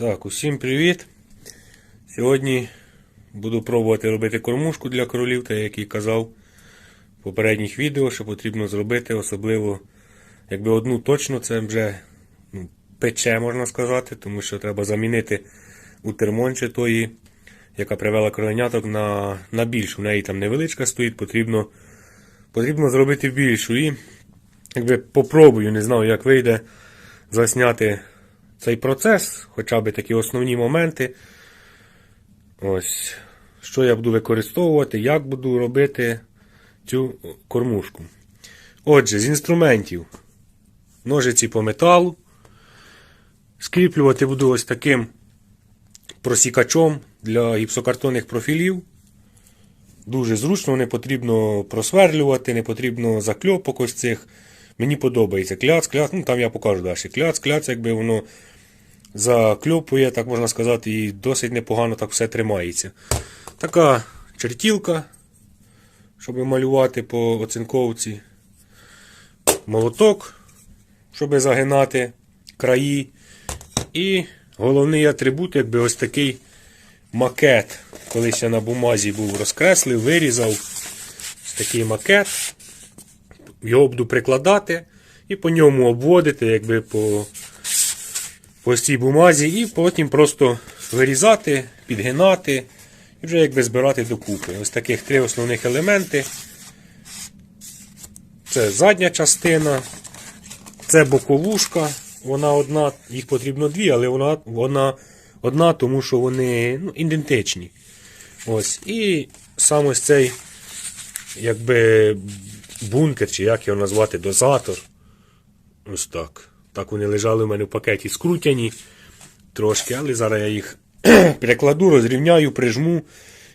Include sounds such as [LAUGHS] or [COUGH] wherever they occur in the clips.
Так, усім привіт. Сьогодні буду пробувати робити кормушку для кролів, та як і казав в попередніх відео, що потрібно зробити, особливо якби одну точно це вже ну, пече, можна сказати, тому що треба замінити у термонче тої, яка привела кроленяток на, на більшу. У неї там невеличка стоїть, потрібно, потрібно зробити більшу. І якби попробую, не знаю, як вийде засняти цей процес, хоча б такі основні моменти. Ось, що я буду використовувати, як буду робити цю кормушку. Отже, з інструментів ножиці по металу. Скріплювати буду ось таким просікачом для гіпсокартонних профілів. Дуже зручно, не потрібно просверлювати, не потрібно закльопок ось цих. Мені подобається кляц, кляц, ну там я покажу далі. Кляц, кляц, якби воно закльопує, так можна сказати, і досить непогано так все тримається. Така чертілка, щоб малювати по оцинковці. Молоток, щоб загинати краї. І головний атрибут, якби ось такий макет. Колись я на бумазі був розкреслив, вирізав ось такий макет. Його буду прикладати і по ньому обводити, якби по, по цій бумазі, і потім просто вирізати, підгинати і вже якби збирати докупи. Ось таких три основних елементи. Це задня частина, це боковушка. Вона одна, їх потрібно дві, але вона вона одна, тому що вони ну, ідентичні. Ось. І сам ось цей якби бункер, чи як його назвати, дозатор. Ось так. Так вони лежали у мене в пакеті скрутяні трошки, але зараз я їх [CLEARS THROAT] перекладу, розрівняю, прижму,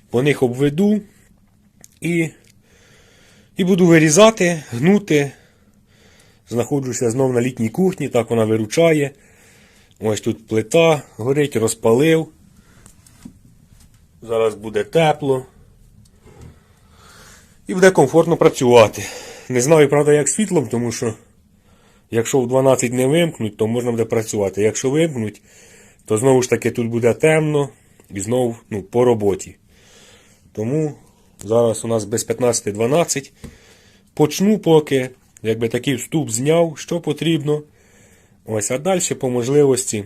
по них обведу і, і буду вирізати, гнути. Знаходжуся знов на літній кухні, так вона виручає. Ось тут плита горить, розпалив. Зараз буде тепло. І буде комфортно працювати. Не знаю, правда, як світлом, тому що якщо в 12 не вимкнуть, то можна буде працювати. Якщо вимкнуть, то знову ж таки тут буде темно і знову ну, по роботі. Тому зараз у нас без 15-12. Почну поки, якби такий вступ зняв, що потрібно. Ось, а далі по можливості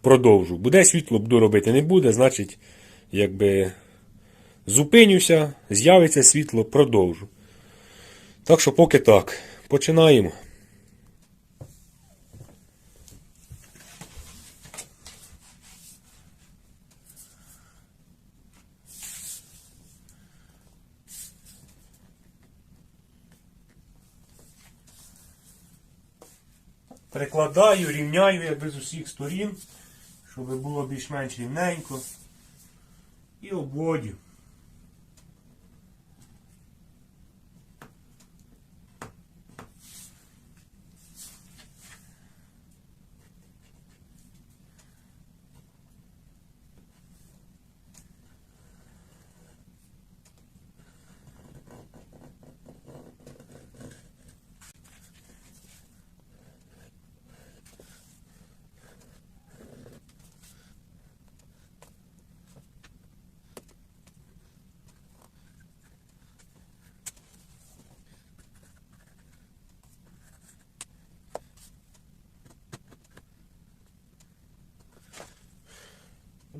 продовжу. Буде світло, буду робити, не буде, значить, якби зупинюся, з'явиться світло, продовжу. Так що поки так. Починаємо. Прикладаю, рівняю якби з усіх сторін, щоб було більш-менш рівненько. І обводю.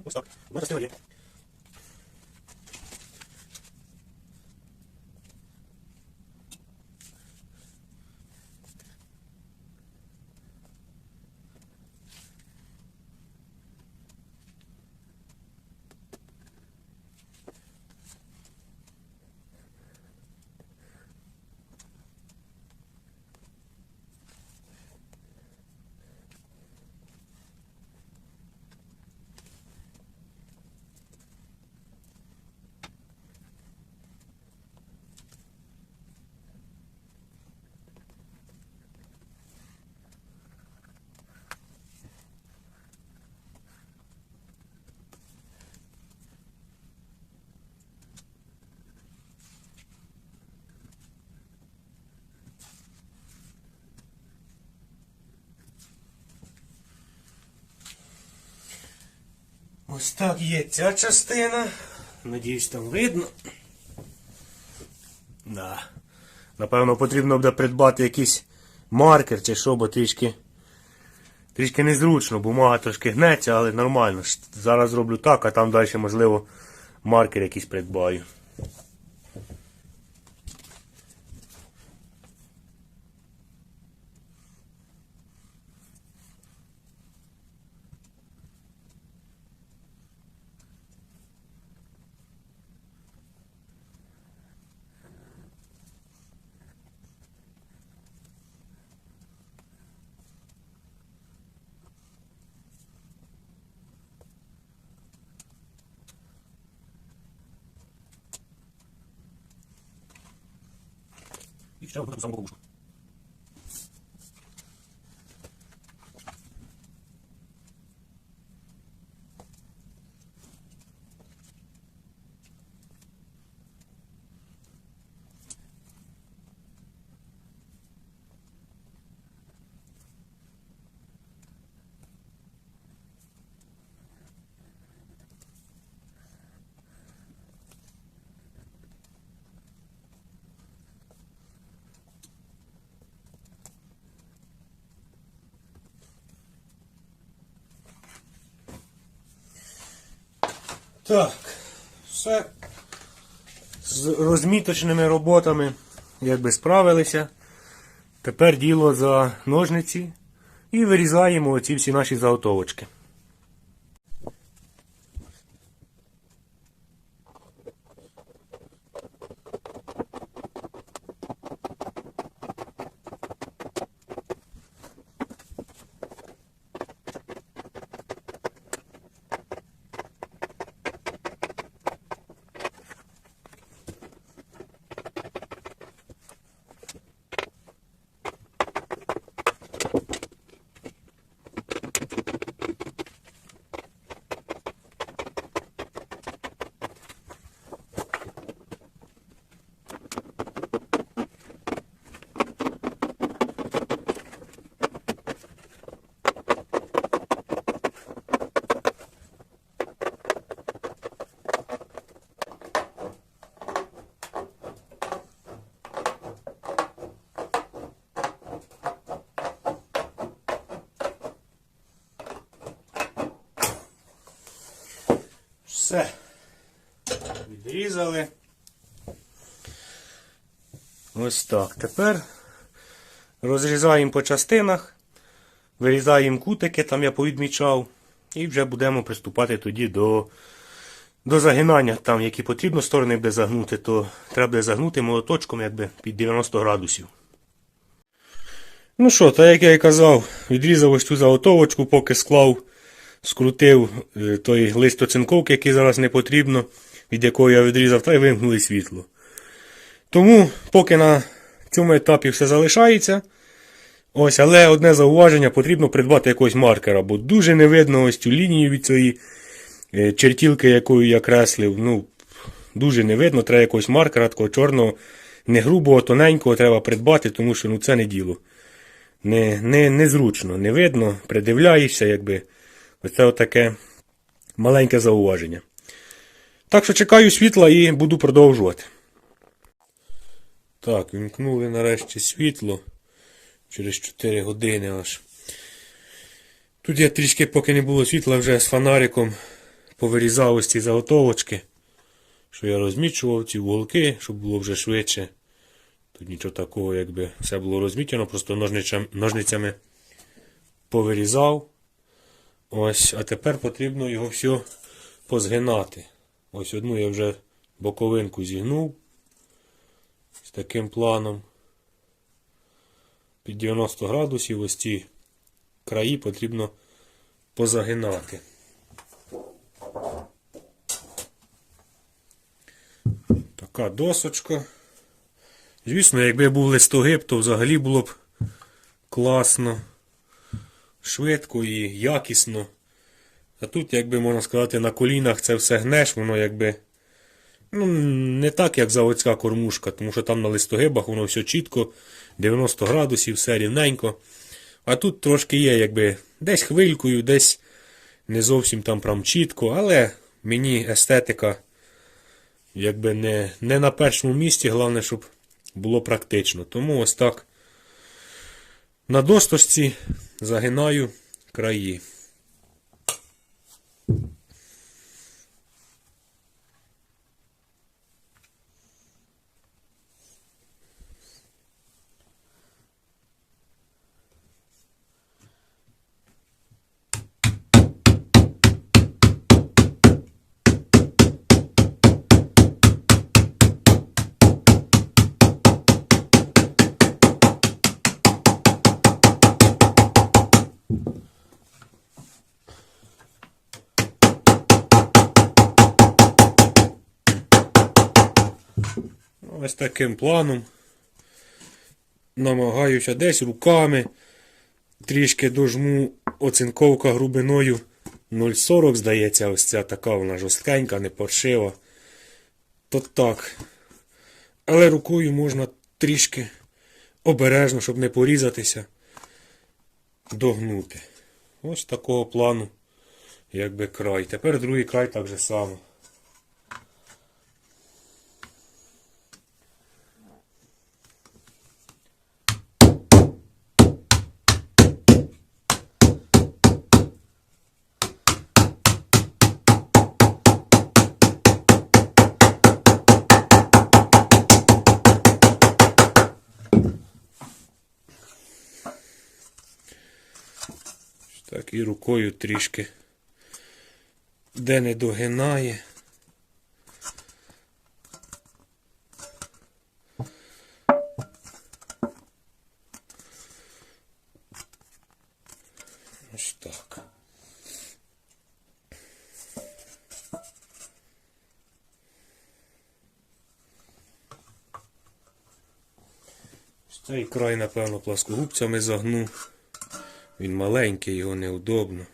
Ось так. Одна частина є. Ось так є ця частина. Надіюсь, там видно. Да. Напевно, потрібно буде придбати якийсь маркер чи що, бо трішки. Трішки незручно, бумага трошки гнеться, але нормально. Зараз зроблю так, а там далі, можливо, маркер якийсь придбаю. І ще одну таку саму Так, все. З розміточними роботами якби справилися. Тепер діло за ножниці і вирізаємо оці всі наші заготовочки. Все. Відрізали. Ось так. Тепер розрізаємо по частинах, вирізаємо кутики, там я повідмічав, і вже будемо приступати тоді до, до загинання. Там, які потрібно сторони буде загнути, то треба буде загнути молоточком якби під 90 градусів. Ну що, так як я і казав, відрізав ось цю заготовочку, поки склав, скрутив е, той лист оцинковки, який зараз не потрібно, від якого я відрізав, та й вимкнули світло. Тому, поки на цьому етапі все залишається. Ось, але одне зауваження, потрібно придбати якогось маркера, бо дуже не видно ось цю лінію від цієї е, чертілки, якою я креслив. Ну, дуже не видно, треба якогось маркера, такого чорного, не грубого, тоненького треба придбати, тому що ну, це не діло. Не, не, незручно, не видно, придивляєшся, якби. Оце отаке маленьке зауваження. Так що чекаю світла і буду продовжувати. Так, вімкнули нарешті світло. Через 4 години аж. Тут я трішки, поки не було світла, вже з фонариком повирізав ось ці заготовочки. Що я розмічував ці вуголки, щоб було вже швидше. Тут нічого такого, якби все було розмічено, просто ножницями повирізав. Ось, а тепер потрібно його все позгинати. Ось одну я вже боковинку зігнув з таким планом. Під 90 градусів ось ці краї потрібно позагинати. Така досочка. Звісно, якби був листогиб, то взагалі було б класно, швидко і якісно. А тут, якби можна сказати, на колінах це все гнеш, воно якби. Ну, не так, як заводська кормушка, тому що там на листогибах воно все чітко, 90 градусів, все рівненько. А тут трошки є, якби десь хвилькою, десь не зовсім там прям чітко, але мені естетика якби не, не на першому місці, головне, щоб було практично. Тому ось так на досточці загинаю краї. Таким планом. Намагаюся десь руками. Трішки дожму оцинковка грубиною 0,40, здається, ось ця така вона жорсткенька, не паршива. То так. Але рукою можна трішки обережно, щоб не порізатися, догнути. Ось такого плану, якби край. Тепер другий край так же само. Так, і рукою трішки. Де не догинає. Ось так. Ось Цей край, напевно, пласкогубцями загну. Він маленький, його неудобно.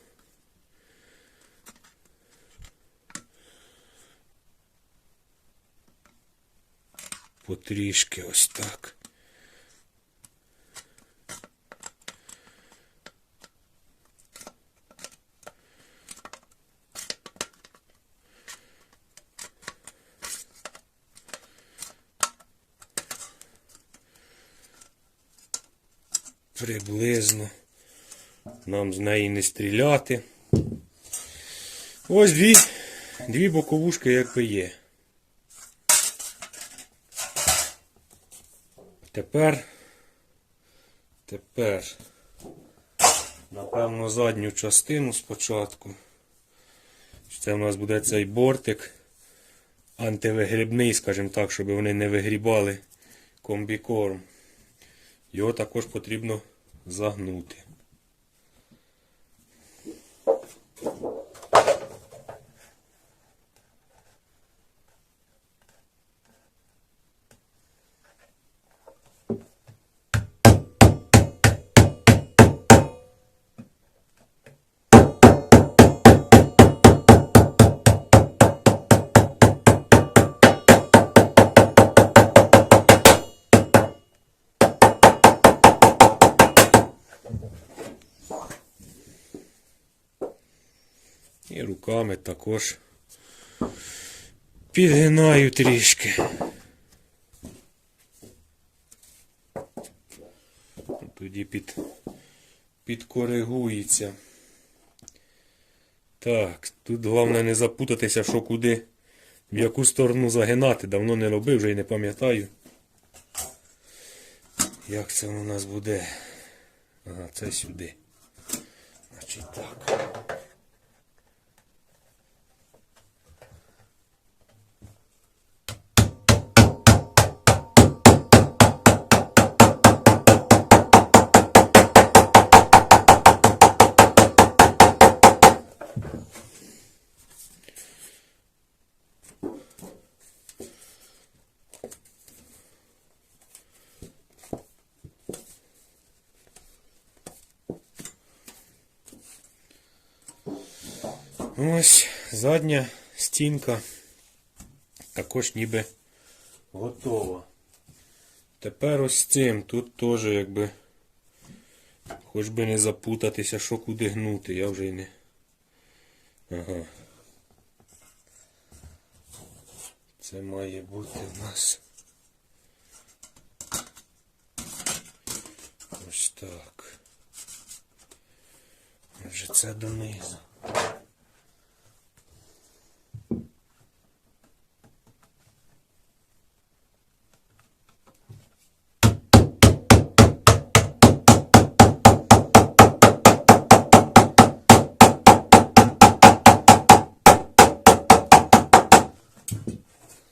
Потрішки ось так. Приблизно нам з неї не стріляти. Ось дві, дві боковушки якби є. Тепер, тепер, напевно, задню частину спочатку. Це в нас буде цей бортик антивигрібний, скажімо так, щоб вони не вигрібали комбікорм. Його також потрібно загнути. І руками також підгинаю трішки. Тоді під, підкоригується. Так, тут головне не запутатися, що куди, в яку сторону загинати. Давно не робив, вже й не пам'ятаю. Як це у нас буде? Ага, це сюди. Значить так. Ось задня стінка також ніби готова. Тепер ось цим тут теж якби хоч би не запутатися, що куди гнути, я вже й не, Ага. Це має бути в нас. Ось так. Вже це донизу.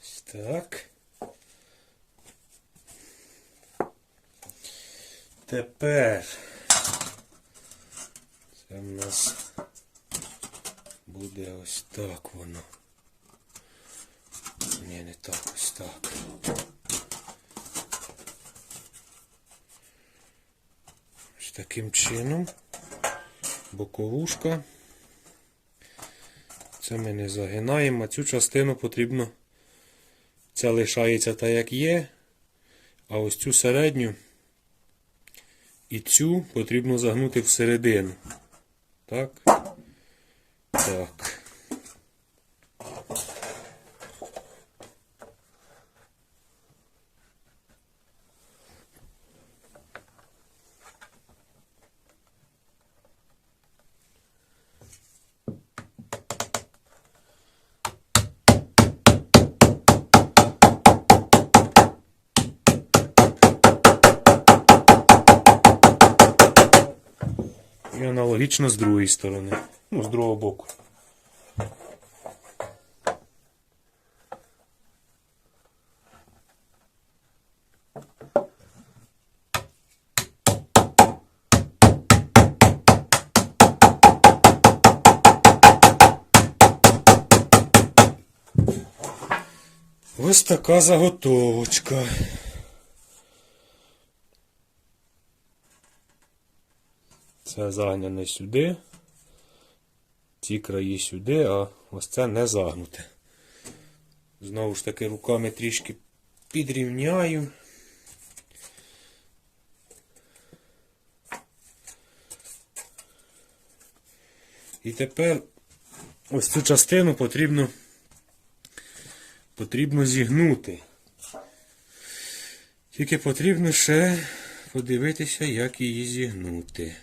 Ось Так. Тепер це в нас буде ось так воно. Ні, не так, ось так. Ось таким чином. Боковушка. Це ми не загинаємо, а цю частину потрібно. Ця лишається так, як є. А ось цю середню і цю потрібно загнути всередину. Так. Так. І аналогічно з другої сторони. Ну, з другого боку. Ось така заготовочка. Це загняне сюди. Ці краї сюди, а ось це не загнуте. Знову ж таки руками трішки підрівняю. І тепер ось цю частину потрібно, потрібно зігнути. Тільки потрібно ще подивитися, як її зігнути.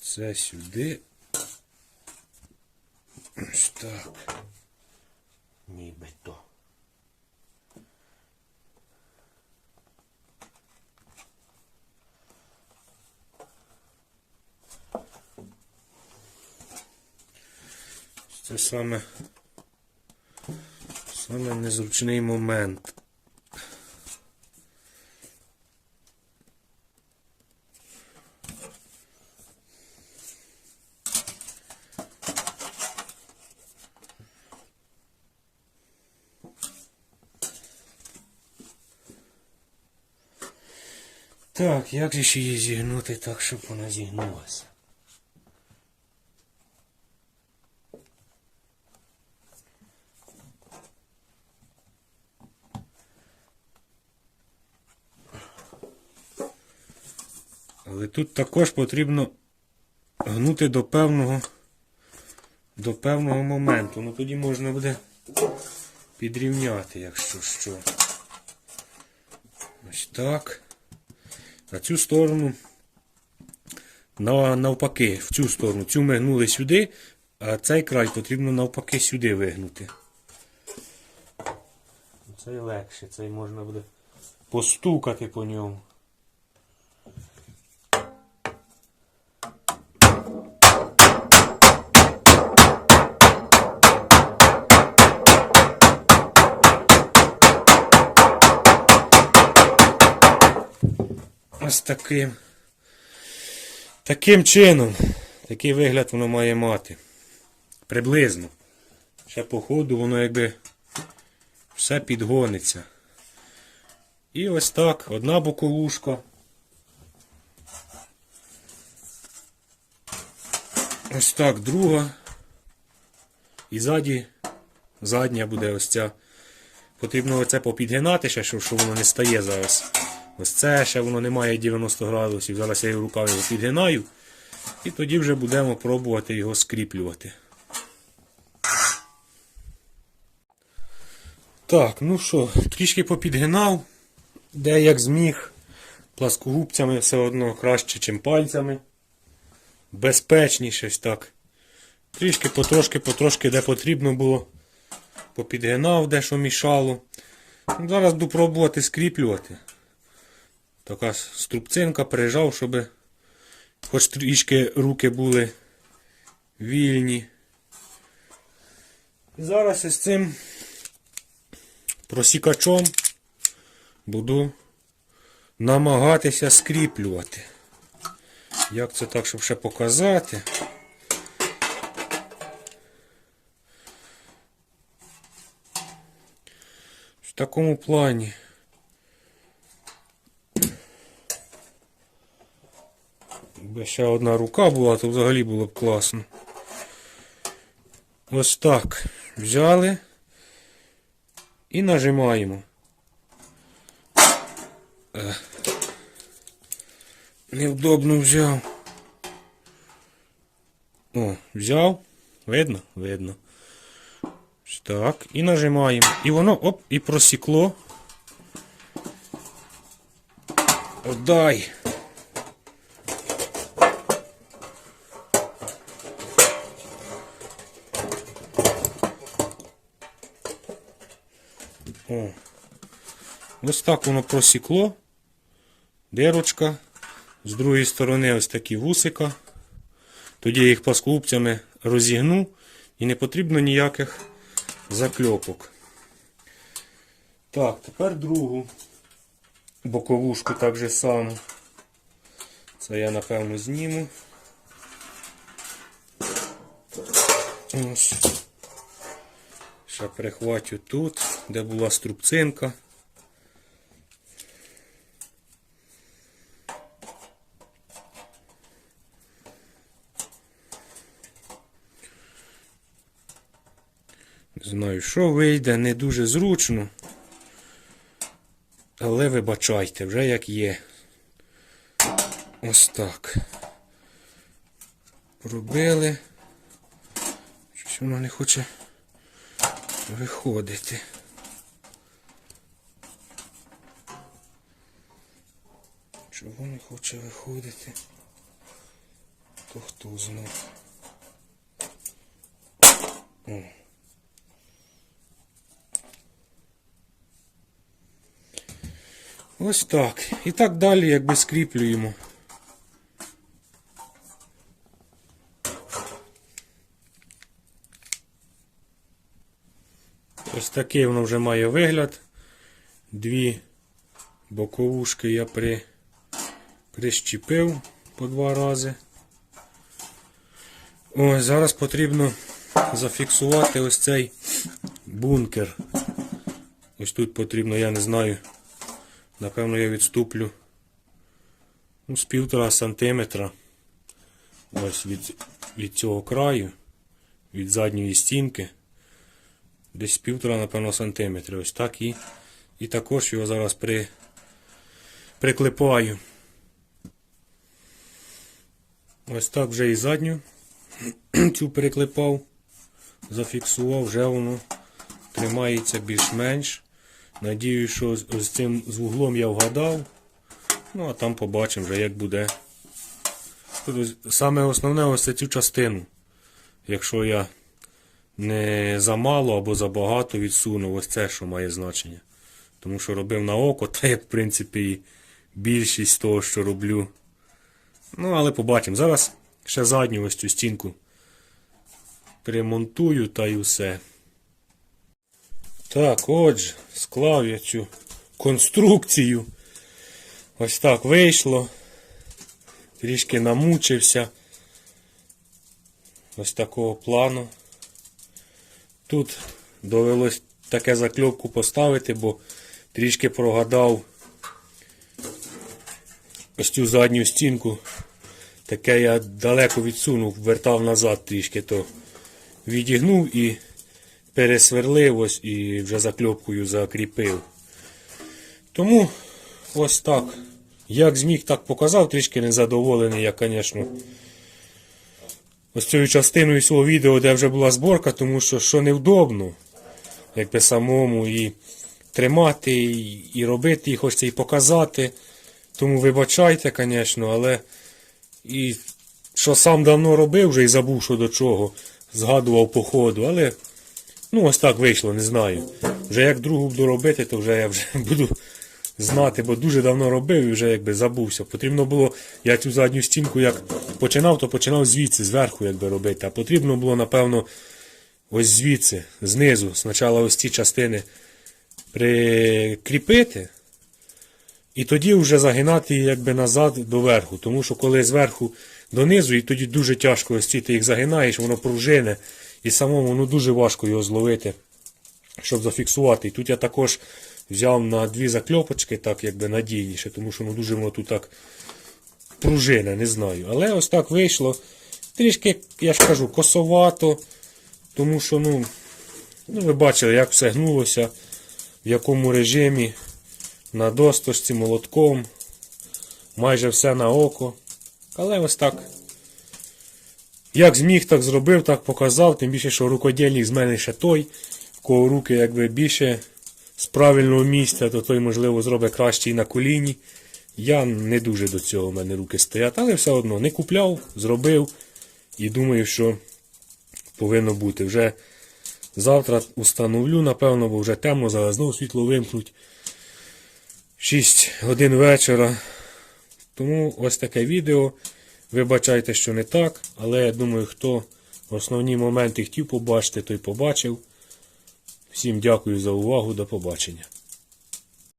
Це сюди. Ось так. Нібито. Це саме, саме незручний момент. Так, як же ще її зігнути так, щоб вона зігнулася? Але тут також потрібно гнути до певного до певного моменту. Ну тоді можна буде підрівняти, якщо що. Ось так. На цю сторону на, навпаки, в цю сторону. Цю ми гнули сюди, а цей край потрібно навпаки сюди вигнути. Цей легше, цей можна буде постукати по ньому. Ось таким. Таким чином. Такий вигляд воно має мати. Приблизно. Ще по ходу воно якби все підгониться. І ось так, одна боковушка. Ось так друга. І ззаді, задня буде ось ця. Потрібно оце попідгинати ще, щоб, воно не стає зараз. Ось це ще воно не має 90 градусів. Зараз я його руками підгинаю. І тоді вже будемо пробувати його скріплювати. Так, ну що, трішки попідгинав, де як зміг. Пласкогубцями все одно краще, ніж пальцями. Безпечніше так. Трішки потрошки, потрошки, де потрібно було. Попідгинав, де що мішало. Ну, Зараз буду пробувати скріплювати. Така струбцинка прижав, щоб хоч трішки руки були вільні. І зараз із цим просікачом буду намагатися скріплювати. Як це так, щоб ще показати? В такому плані. Якби ще одна рука була, то взагалі було б класно. Ось так. Взяли і нажимаємо. Е. Невдобно взяв. О, взяв. Видно? Видно. Так, і нажимаємо. І воно оп, і просікло. Отдай. Ось так воно просікло. Дирочка. З другої сторони ось такі вусика. Тоді я їх пласкогубцями розігну і не потрібно ніяких закльопок. Так, тепер другу боковушку так же само. Це я напевно зніму. Ось. Ще прихвачу тут, де була струбцинка. Знаю, що вийде, не дуже зручно. Але вибачайте, вже як є. Ось так. Пробили. Щось воно не хоче виходити. Чого не хоче виходити? То хто знав? О. Ось так. І так далі, якби скріплюємо. Ось такий воно вже має вигляд. Дві боковушки я при... прищепив по два рази. Ось зараз потрібно зафіксувати ось цей бункер. Ось тут потрібно, я не знаю. Напевно, я відступлю ну, з півтора сантиметра ось від, від цього краю, від задньої стінки. Десь півтора, напевно, сантиметра. Ось так і, і також його зараз при, приклепаю. Ось так вже і задню [CLEARS THROAT] цю приклепав, зафіксував, вже воно тримається більш-менш. Надію, що з цим з вуглом я вгадав. Ну, а там побачимо вже, як буде. Тут Саме основне ось цю частину. Якщо я не замало або забагато відсунув, ось це, що має значення. Тому що робив на око, та як в принципі і більшість того, що роблю. Ну, але побачимо. Зараз ще задню ось цю стінку примонтую та й усе. Так, отже, склав я цю конструкцію. Ось так вийшло. Трішки намучився. Ось такого плану. Тут довелось таке закльопку поставити, бо трішки прогадав ось цю задню стінку. Таке я далеко відсунув, вертав назад трішки, то відігнув і пересверлив ось і вже закльопкою закріпив. Тому ось так. Як зміг, так показав, трішки незадоволений я, звісно, ось цією частиною свого відео, де вже була зборка, тому що що невдобно, якби самому і тримати, і, і робити, і хочеться і показати. Тому вибачайте, звісно, але і що сам давно робив вже і забув, що до чого, згадував по ходу, але ну ось так вийшло, не знаю. Вже як другу буду робити, то вже я вже [LAUGHS] буду знати, бо дуже давно робив і вже якби забувся. Потрібно було, я цю задню стінку як починав, то починав звідси, зверху якби робити. А потрібно було, напевно, ось звідси, знизу, спочатку ось ці частини прикріпити. І тоді вже загинати якби назад до верху. Тому що коли зверху донизу, і тоді дуже тяжко ось ці ти їх загинаєш, воно пружине, і самому ну, дуже важко його зловити, щоб зафіксувати. І тут я також взяв на дві закльопочки, так якби надійніше, тому що ну, дуже воно тут так пружине, не знаю. Але ось так вийшло. Трішки, я ж кажу, косовато, тому що, ну, ну ви бачили, як все гнулося, в якому режимі на досточці молотком, майже все на око. Але ось так. Як зміг, так зробив, так показав, тим більше, що рукодільник з мене ще той, в кого руки якби більше з правильного місця, то той, можливо, зробить краще і на коліні. Я не дуже до цього в мене руки стоять, але все одно не купляв, зробив і думаю, що повинно бути. Вже завтра установлю, напевно, бо вже темно, зараз знову світло вимкнуть. 6 годин вечора. Тому ось таке відео. Вибачайте, що не так, але я думаю, хто основні моменти хотів побачити, той побачив. Всім дякую за увагу, до побачення.